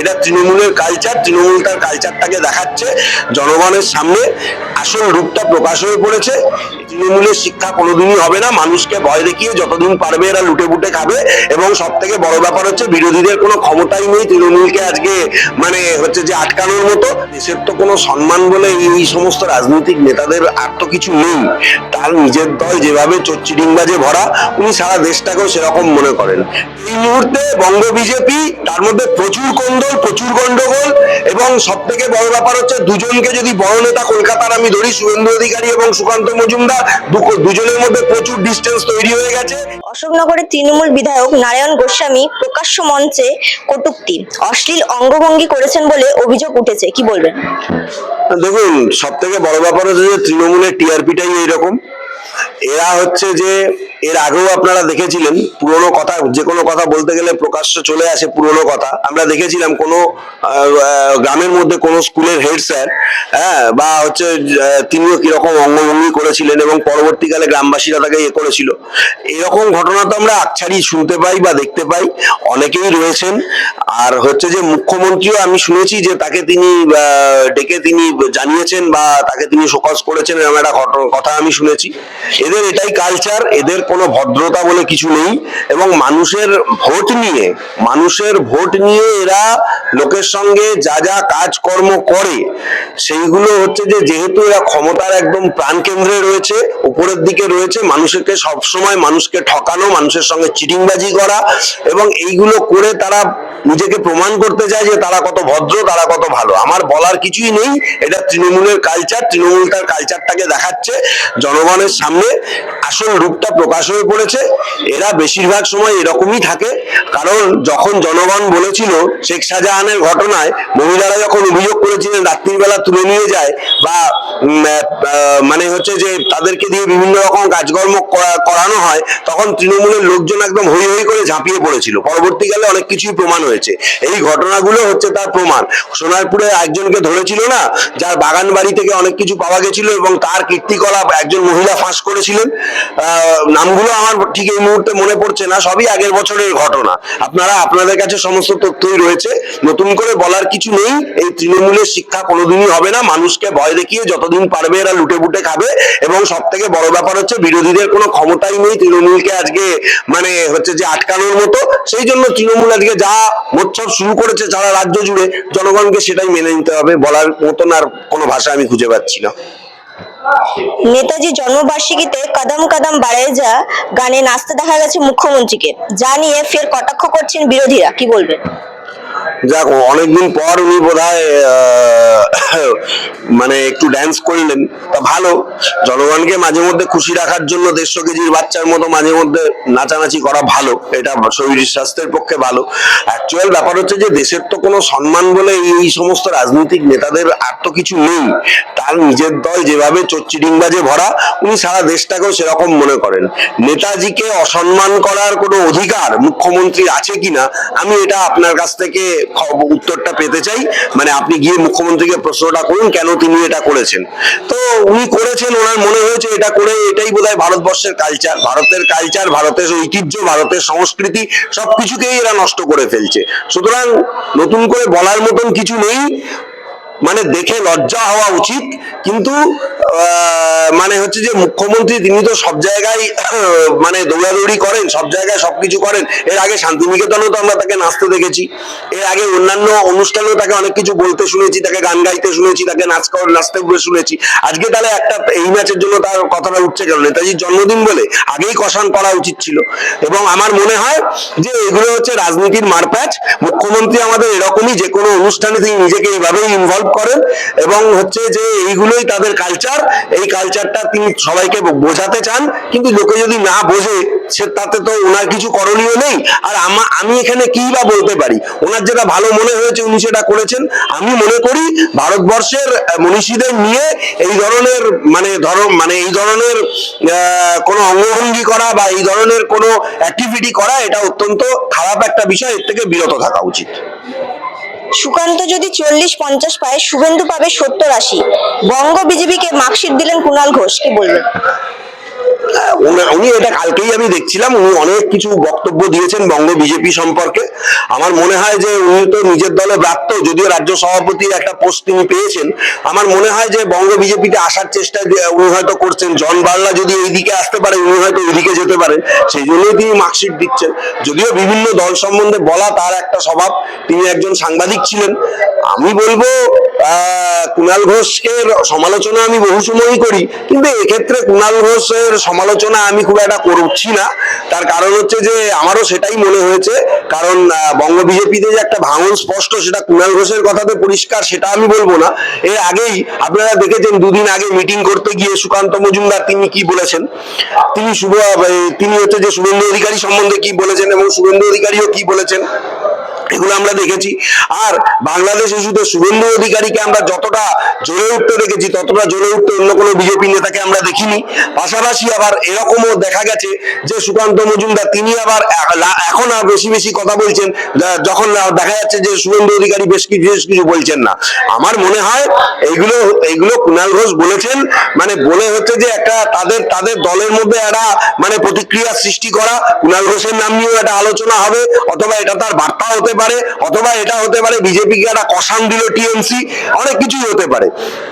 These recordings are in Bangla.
এটা তৃণমূলের কালচার তৃণমূল তার কালচারটাকে দেখাচ্ছে জনগণের সামনে। আসল রূপটা প্রকাশ হয়ে পড়েছে। তৃণমূলের শিক্ষা কোনোদিনই হবে না। মানুষকে ভয় দেখিয়ে যতদিন পারবে এরা লুটে পুটে খাবে এবং সব থেকে বড় ব্যাপার হচ্ছে বিরোধীদের কোনো ক্ষমতাই নেই তৃণমূলকে আজকে মানে হচ্ছে যে আটকানোর মতো। দেশের তো কোনো সম্মান বলে এই সমস্ত রাজনৈতিক নেতাদের আর তো কিছু নেই। তার নিজের দল যেভাবে চচ্চিডিংবাজে ভরা, উনি সারা দেশটাকেও সেরকম মনে করেন। এই মুহূর্তে বঙ্গ বিজেপি, তার মধ্যে প্রচুর কোন্দল, প্রচুর গন্ডগোল এবং সব থেকে বড় ব্যাপার হচ্ছে দুজনকে যদি বড় নেতা কলকাতার আমি ধরি শুভেন্দু অধিকারী এবং সুকান্ত মজুমদার দুজনের মধ্যে প্রচুর ডিস্টেন্স তৈরি হয়ে গেছে। অশোকনগরের তৃণমূল বিধায়ক নারায়ণ গোস্বামী প্রকাশ্য মঞ্চে কটুক্তি অশ্লীল অঙ্গভঙ্গি করেছেন বলে অভিযোগ উঠেছে। কি বলবেন? দেখুন সব থেকে বড় ব্যাপার হচ্ছে যে তৃণমূলের টিআরপিটাই এইরকম। এরা হচ্ছে যে এর আগেও আপনারা দেখেছিলেন, পুরনো কথা, যে কোনো কথা বলতে গেলে প্রকাশ্য চলে আসে পুরনো কথা। আমরা দেখেছিলাম কোনো গ্রামের মধ্যে কোনো স্কুলের হেড স্যার হ্যাঁ বা হচ্ছে তিনিও কীরকম অঙ্গভঙ্গি করেছিলেন এবং পরবর্তীকালে গ্রামবাসীরা তাকে ইয়ে করেছিল। এরকম ঘটনা তো আমরা আকছাড়ি শুনতে পাই বা দেখতে পাই, অনেকেই রয়েছেন। আর হচ্ছে যে মুখ্যমন্ত্রীও আমি শুনেছি যে তাকে তিনি ডেকে তিনি জানিয়েছেন বা তাকে তিনি শোকজ করেছেন, এরকম একটা কথা আমি শুনেছি। এদের এটাই কালচার এদের কোনো ভদ্রতা বলে কিছু নেই এবং মানুষের ভোট নিয়ে, মানুষের ভোট নিয়ে এরা লোকের সঙ্গে যা যা কাজকর্ম করে সেইগুলো হচ্ছে যে, যেহেতু এরা ক্ষমতার একদম প্রাণকেন্দ্রে রয়েছে, উপরের দিকে রয়েছে, মানুষকে সবসময় মানুষকে ঠকানো, মানুষের সঙ্গে চিটিংবাজি করা এবং এইগুলো করে তারা নিজেকে প্রমাণ করতে চায় যে তারা কত ভদ্র, তারা কত ভালো। আমার বলার কিছুই নেই, এটা তৃণমূলের কালচার তৃণমূল তার কালচারটাকে দেখাচ্ছে জনগণের সামনে। আসল রূপটা প্রকাশ হয়ে পড়েছে। এরা বেশিরভাগ সময় এরকমই থাকে, কারণ যখন জনগণ বলেছিল শেখ শাহজাহানের ঘটনায়, মহিলারা যখন অভিযোগ করেছিলেন রাত্রির বেলা তুলে নিয়ে যায় বা মানে হচ্ছে যে তাদেরকে দিয়ে বিভিন্ন রকম কাজকর্ম করানো হয়, তখন তৃণমূলের লোকজন একদম হই হই করে ঝাঁপিয়ে পড়েছিল। পরবর্তীকালে অনেক কিছুই প্রমাণ হয়েছে। এই ঘটনাগুলো হচ্ছে তার প্রমাণ। সোনারপুরে একজনকে ধরেছিল না, যার বাগান বাড়ি থেকে অনেক কিছু পাওয়া গেছিল এবং তার কীর্তিকলাপ একজন মহিলা ফাঁস করেছিলেন। নামগুলো আমার ঠিক এই মুহূর্তে মনে পড়ছে না, সবই আগের বছরের ঘটনা। আপনারা, আপনাদের কাছে সমস্ত তথ্যই রয়েছে। নতুন করে বলার কিছু নেই, এই তৃণমূলের শিক্ষা কোনোদিনই হবে না, মানুষকে ভয় দেখিয়ে যতদিন পারবে এরা লুটে পুটে খাবে এবং সব থেকে বড় ব্যাপার হচ্ছে বিরোধীদের কোনো ক্ষমতাই নেই তৃণমূলকে আজকে মানে হচ্ছে যে আটকানোর মতো। সেই জন্য তৃণমূল আজকে যা মোৎসব শুরু করেছে সারা রাজ্য জুড়ে, জনগণকে সেটাই মেনে নিতে হবে বলার মতন আর কোনো ভাষা আমি খুঁজে পাচ্ছি না। নেতাজি জন্মবার্ষিকীতে কদম কদম বাড়ে যা গানে নাচতে দেখা গেছে মুখ্যমন্ত্রীকে। যা নিয়ে ফের কটাক্ষ করছেন বিরোধীরা, কি বলবেন? যাক, অনেকদিন পর উনি বোধ মানে একটু ড্যান্স করলেন। তা ভালো, জনগণকে মাঝে মধ্যে খুশি রাখার জন্য দেড়শো কেজির বাচ্চার মতো মাঝে মধ্যে নাচানাচি করা ভালো, এটা শরীর স্বাস্থ্যের পক্ষে ভালো। অ্যাকচুয়াল ব্যাপার হচ্ছে যে, দেশের তো কোনো সম্মান বলে এই সমস্ত রাজনৈতিক নেতাদের আর তো কিছু নেই। তার নিজের দল যেভাবে চচ্চিডিংবাজে ভরা, উনি সারা দেশটাকেও সেরকম মনে করেন। নেতাজিকে অসম্মান করার কোনো অধিকার মুখ্যমন্ত্রী আছে কিনা, আমি এটা আপনার কাছ থেকে খব- উত্তরটা পেতে চাই। মানে আপনি গিয়ে মুখ্যমন্ত্রীকে প্রশ্নটা করুন, কেন তিনি এটা করেছেন। তো উনি করেছেন, ওনার মনে হয়েছে এটা করে এটাই বোধহয় ভারতবর্ষের কালচার ভারতের কালচার ভারতের ঐতিহ্য, ভারতের সংস্কৃতি, সবকিছুকেই এরা নষ্ট করে ফেলছে। সুতরাং নতুন করে বলার মতন কিছু নেই। মানে দেখে লজ্জা হওয়া উচিত, কিন্তু মানে হচ্ছে যে মুখ্যমন্ত্রী তিনি তো সব জায়গায় মানে দৌড়াদৌড়ি করেন, সব জায়গায় সবকিছু করেন। এর আগে শান্তিনিকেতনেও তো আমরা তাকে নাচতে দেখেছি। এর আগে অন্যান্য অনুষ্ঠানেও তাকে অনেক কিছু বলতে শুনেছি, তাকে গান গাইতে শুনেছি, তাকে নাচ নাচতে শুনেছি। আজকে তাহলে একটা এই ম্যাচের জন্য তার কথাটা উঠছে কেন? নেতাজির জন্মদিন বলে আগেই কষান করা উচিত ছিল। এবং আমার মনে হয় যে এগুলো হচ্ছে রাজনীতির মারপ্যাচ। মুখ্যমন্ত্রী আমাদের এরকমই যে কোনো অনুষ্ঠানে তিনি নিজেকে এইভাবেই ইনভলভ করেন এবং হচ্ছে যে এইগুলোই তাদের কালচার এই কালচারটা তিনি সবাইকে বোঝাতে চান। কিন্তু লোকে যদি না বোঝে, সে তাতে তো ওনার কিছু করণীয় নেই। আর আমা আমি এখানে কি বা বলতে পারি? ওনার যেটা ভালো মনে হয়েছে, উনি সেটা করেছেন। আমি মনে করি ভারতবর্ষের মনীষীদের নিয়ে এই ধরনের মানে ধরো মানে এই ধরনের কোনো অঙ্গভঙ্গি করা বা এই ধরনের কোনো অ্যাক্টিভিটি করা, এটা অত্যন্ত খারাপ একটা বিষয়। এর থেকে বিরত থাকা উচিত। সুকান্ত যদি চল্লিশ পঞ্চাশ পায়, শুভেন্দু পাবে সত্তর আশি। বঙ্গ বিজেপিকে মার্কশিট দিলেন কুণাল ঘোষ, কি বলবেন? উনি- এটা কালকেই আমি দেখছিলাম, উনি অনেক কিছু বক্তব্য দিয়েছেন বঙ্গ বিজেপি সম্পর্কে। আমার মনে হয় যে উনি তো নিজের দলে ব্রাত্য, যদিও রাজ্য সভাপতির একটা পোস্ট তিনি পেয়েছেন। আমার মনে হয় যে বঙ্গ বিজেপিতে আসার চেষ্টা উনি হয়তো করছেন, জন বার্লা যদি এইদিকে আসতে পারে, উনি হয়তো ওইদিকে যেতে পারেন সেই জন্যই তিনি মার্কশিট দিচ্ছেন। যদিও বিভিন্ন দল সম্বন্ধে বলা তার একটা স্বভাব, তিনি একজন সাংবাদিক ছিলেন। আমি বলব কুণাল ঘোষকে সমালোচনা আমি বহু সময়ই করি, কিন্তু এক্ষেত্রে কুণাল ঘোষের সমালোচনা আমি খুব একটা করছি না। তার কারণ হচ্ছে যে, আমারও সেটাই মনে হয়েছে, কারণ বঙ্গ বিজেপিতে যে একটা ভাঙন স্পষ্ট সেটা কুণাল ঘোষের কথাতে পরিষ্কার সেটা আমি বলব না। এর আগেই আপনারা দেখেছেন, দুদিন আগে মিটিং করতে গিয়ে সুকান্ত মজুমদার তিনি কি বলেছেন? তিনি শুভ তিনি হচ্ছে যে শুভেন্দু অধিকারী সম্বন্ধে কি বলেছেন এবং শুভেন্দু অধিকারীও কি বলেছেন? এগুলো আমরা দেখেছি। আর বাংলাদেশ ইস্যুতে শুভেন্দু অধিকারীকে আমরা যতটা জ্বলে উঠতে দেখেছি, ততটা জ্বলে উঠতে অন্য কোনো বিজেপি নেতাকে আমরা দেখিনি। পাশাপাশি আবার এরকমও দেখা গেছে যে সুকান্ত মজুমদার, তিনি আবার এখন আর বেশি বেশি কথা বলছেন যখন দেখা যাচ্ছে যে শুভেন্দু অধিকারী বেশ কিছু বেশ কিছু বলছেন না। আমার মনে হয় এইগুলো এইগুলো কুণাল ঘোষ বলেছেন মানে বলে হচ্ছে যে একটা তাদের তাদের দলের মধ্যে একটা মানে প্রতিক্রিয়া সৃষ্টি করা কুণাল ঘোষের নাম নিয়েও একটা আলোচনা হবে, অথবা এটা তার বার্তা হতে পারে, অথবা এটা হতে পারে বিজেপিকে একটা কষান দিল টিএমসি, অনেক কিছুই হতে পারে।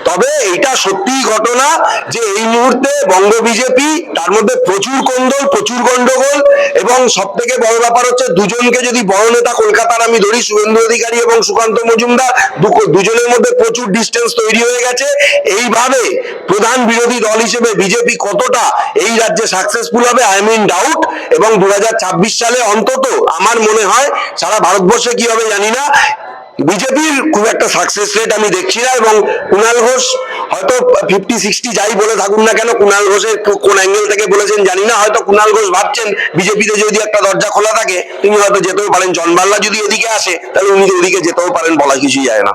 তবে এটা সত্যিই ঘটনা যে এই মুহূর্তে বঙ্গ বিজেপি, তার মধ্যে প্রচুর কোন্দল, প্রচুর গন্ডগোল, এবং সব থেকে বড় ব্যাপার হচ্ছে দুজনকে যদি বড় নেতা কলকাতার আমি ধরি, শুভেন্দু অধিকারী এবং সুকান্ত মজুমদার দুজনের মধ্যে প্রচুর ডিস্টেন্স তৈরি হয়ে গেছে। এইভাবে প্রধান বিরোধী দল হিসেবে বিজেপি কতটা এই রাজ্যে সাকসেসফুল হবে আই মিন ডাউট এবং দু হাজার ছাব্বিশ সালে অন্তত, আমার মনে হয়, সারা ভারতবর্ষে কি হবে জানি না। বিজেপির খুব একটা সাকসেস রেট আমি দেখছি না এবং কুণাল ঘোষ হয়তো ফিফটি সিক্সটি যাই বলে থাকুন না কেন কুণাল ঘোষের কোন অ্যাঙ্গেল থেকে বলেছেন জানি না, হয়তো কুণাল ঘোষ ভাবছেন বিজেপিতে যদি একটা দরজা খোলা থাকে, তিনি হয়তো যেতেও পারেন। জনবাল্লা যদি এদিকে আসে, তাহলে উনি ওদিকে যেতেও পারেন বলা কিছুই যায় না।